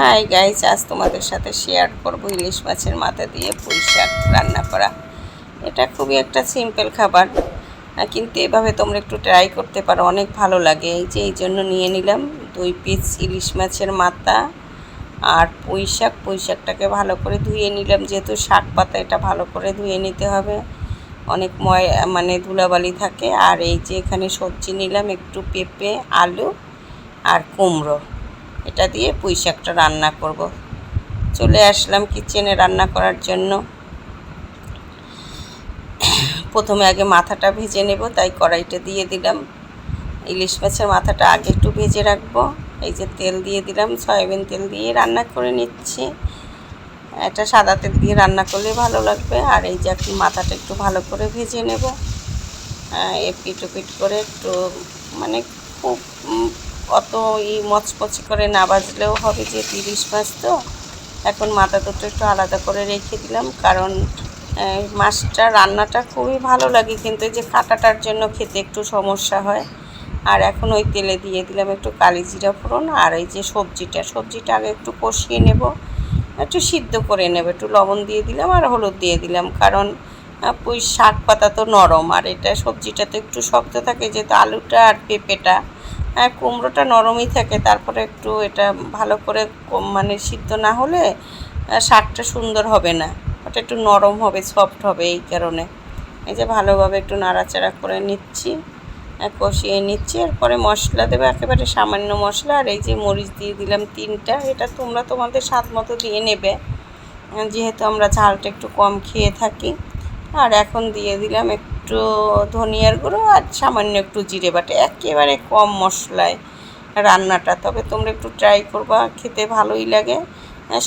Hi guys আজ তোমাদের সাথে শেয়ার করব ইলিশ মাছের মাথা দিয়ে পুঁই শাক রান্না করা। এটা খুবই একটা সিম্পল খাবার। কিন্তু এভাবে তোমরা একটু ট্রাই করতে পারো, অনেক ভালো লাগে। এই যে, এই জন্য নিয়ে নিলাম দুই পিস ইলিশ মাছের মাথা আর পুঁই শাক। পুঁই শাকটাকে ভালো করে ধুয়ে নিলাম, যেহেতু শাক পাতা এটা ভালো করে ধুয়ে নিতে হবে। অনেক ময় মানে ধুলাবালি থাকে। আর এই যে, এখানে সবজি নিলাম, একটু পেঁপে, আলু আর কুমড়ো। এটা দিয়ে পুঁই শাকটা রান্না করব। চলে আসলাম কিচেনে রান্না করার জন্য। প্রথমে আগে মাথাটা ভেজে নেব, তাই কড়াইটা দিয়ে দিলাম। ইলিশ মাছের মাথাটা আগে একটু ভেজে রাখব। এই যে তেল দিয়ে দিলাম, সয়াবিন তেল দিয়ে রান্না করে নিচ্ছি। এটা সাদা তেল দিয়ে রান্না করলে ভালো লাগবে। আর এই যে এখন মাথাটা একটু ভালো করে ভেজে নেব। এপিট ওপিট করে একটু মানে খুব অত ই মচমচি করে না বাজলেও হবে যে তিরিশ মাছ তো। এখন মাথা দুটো একটু আলাদা করে রেখে দিলাম, কারণ মাছটা, রান্নাটা খুবই ভালো লাগে কিন্তু যে কাটাটার জন্য খেতে একটু সমস্যা হয়। আর এখন ওই তেলে দিয়ে দিলাম একটু কালি জিরা ফোড়ন আর এই যে সবজিটা। সবজিটা আগে একটু কষিয়ে নেব, একটু সিদ্ধ করে নেব, একটু লবণ দিয়ে দিলাম আর হলুদ দিয়ে দিলাম, কারণ পুঁই শাক পাতা তো নরম আর এটা সবজিটা তো একটু শক্ত থাকে যেহেতু আলুটা আর পেঁপেটা। হ্যাঁ কুমড়োটা নরমই থাকে, তারপরে একটু এটা ভালো করে মানে সিদ্ধ না হলে শাকটা সুন্দর হবে না। ওটা একটু নরম হবে সফট হবে এই কারণে। এই যে ভালোভাবে একটু নাড়াচাড়া করে নিচ্ছি কষিয়ে নিচ্ছি। এরপরে মশলা দেবো, একেবারে সামান্য মশলা। আর এই যে মরিচ দিয়ে দিলাম তিনটা, এটা তোমরা তোমাদের স্বাদ মতো দিয়ে নেবে। যেহেতু আমরা ঝালটা একটু কম খেয়ে থাকি। আর এখন দিয়ে দিলাম একটু ধনিয়ার গুঁড়ো আর সামান্য একটু জিরে বাটে, একেবারে কম মশলায় রান্নাটা। তবে তোমরা একটু ট্রাই করবা, খেতে ভালোই লাগে।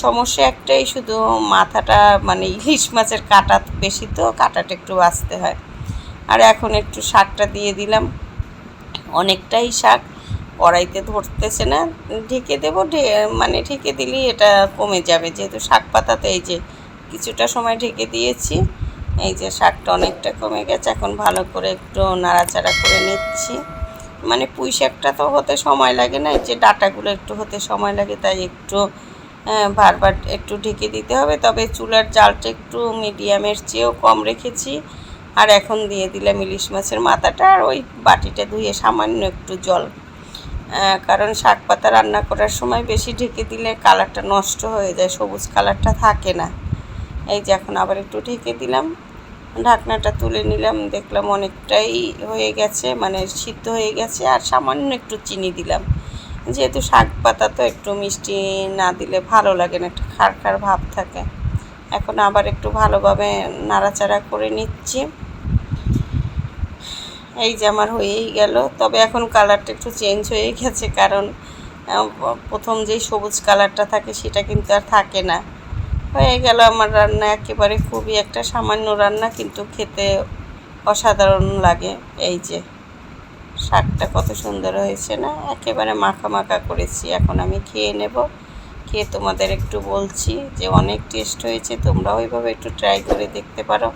সমস্যা একটাই, শুধু মাথাটা মানে ইলিশ মাছের কাটা বেশি তো, কাটাটা একটু বাঁচতে হয়। আর এখন একটু শাকটা দিয়ে দিলাম। অনেকটাই শাক, কড়াইতে ধরতেছে না, ঢেকে দেবো মানে ঢেকে দিলেই এটা কমে যাবে। যেহেতু শাক পাতাতে এই যে কিছুটা সময় ঢেকে দিয়েছি। এই যে শাকটা অনেকটা কমে গেছে, এখন ভালো করে একটু নাড়াচাড়া করে নিচ্ছি। মানে পুঁই শাকটা তো হতে সময় লাগে না, এই যে ডাটাগুলো একটু হতে সময় লাগে, তাই একটু বারবার একটু ঢেকে দিতে হবে। তবে চুলার জালটা একটু মিডিয়ামের চেয়েও কম রেখেছি। আর এখন দিয়ে দিলাম ইলিশ মাছের মাথাটা, আর ওই বাটিটা ধুয়ে সামান্য একটু জল। কারণ শাক পাতা রান্না করার সময় বেশি ঢেকে দিলে কালারটা নষ্ট হয়ে যায়, সবুজ কালারটা থাকে না। এই যে এখন আবার একটু ঢেকে দিলাম। ঢাকনাটা তুলে নিলাম, দেখলাম অনেকটাই হয়ে গেছে মানে সিদ্ধ হয়ে গেছে, আর সামান্য একটু চিনি দিলাম। যেহেতু শাক পাতা তো একটু মিষ্টি না দিলে ভালো লাগে না, একটু খার খার ভাব থাকে। এখন আবার একটু ভালোভাবে নাড়াচাড়া করে নিচ্ছি। এই যে আমার হয়েই গেল, তবে এখন কালারটা একটু চেঞ্জ হয়ে গেছে, কারণ প্রথম যেই সবুজ কালারটা থাকে সেটা কিন্তু আর থাকে না। হয়ে গেল আমার রান্না একেবারে খুবই একটা সামান্য রান্না, কিন্তু খেতে অসাধারণ লাগে। এই যে, শাকটা কত সুন্দর হয়েছে না? একেবারে মাখা মাখা করেছি। এখন আমি খেয়ে নেব। খেয়ে তোমাদের একটু বলছি যে অনেক টেস্ট হয়েছে, তোমরাও ওইভাবে একটু ট্রাই করে দেখতে পারো।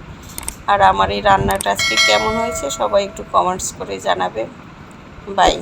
আর আমার এই রান্নাটা আজকে কেমন হয়েছে সবাই একটু কমেন্টস করে জানাবে। বাই